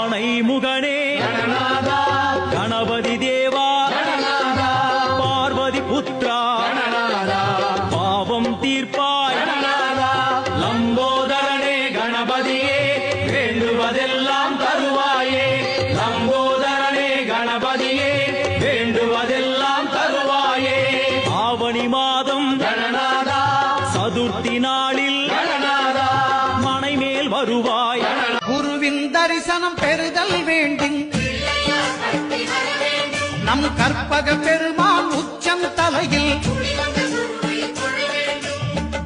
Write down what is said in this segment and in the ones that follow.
ஆணை முகனே. கணபதி தேவா. பார்வதி புத்ரா. பாவம் தீர்ப்பாய். லம்போதரனே கணபதியே வேண்டுவதெல்லாம் தருவாயே. லம்போதரனே கணபதியே வேண்டுவதெல்லாம் தருவாயே. ஆவணி மாதம் சதுர்த்தி நாளில் மனை மேல் வருவாய். குருவின் தரிசனம் பெறுதல் வேண்டும் நம் கற்பக பெருமாள் உச்சம் தலையில்.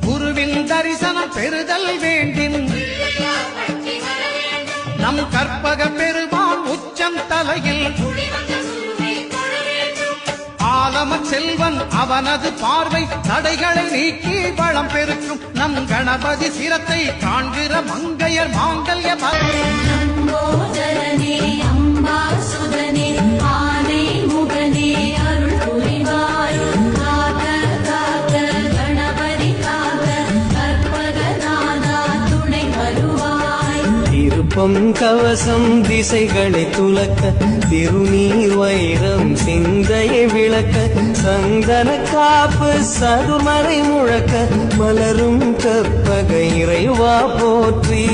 குருவின் தரிசனம் பெறுதல் வேண்டும் நம் கற்பக பெருமாள் உச்சம் தலையில். ஆலம செல்வன் அவனது பார்வை தடைகளை நீக்கி வளம் பெருக்கும். நம் கணபதி சிரத்தை காண்கிற மங்கையர் மாங்கல்ய பலம் லம்போதரனே அம்பாசுதனே ஆனை முகனே அருள் புரிவாய். காக்க காக்க கணபதி காக்க கற்பகநாதா துணை வருவாய். திருப்பம் கவசம் திசைகளை துலக்க திருநீர் வைரம் சிந்தையை விளக்க சந்தன காப்பு சதுமறை முழக்க மலரும் கற்பக இறைவா போற்றி.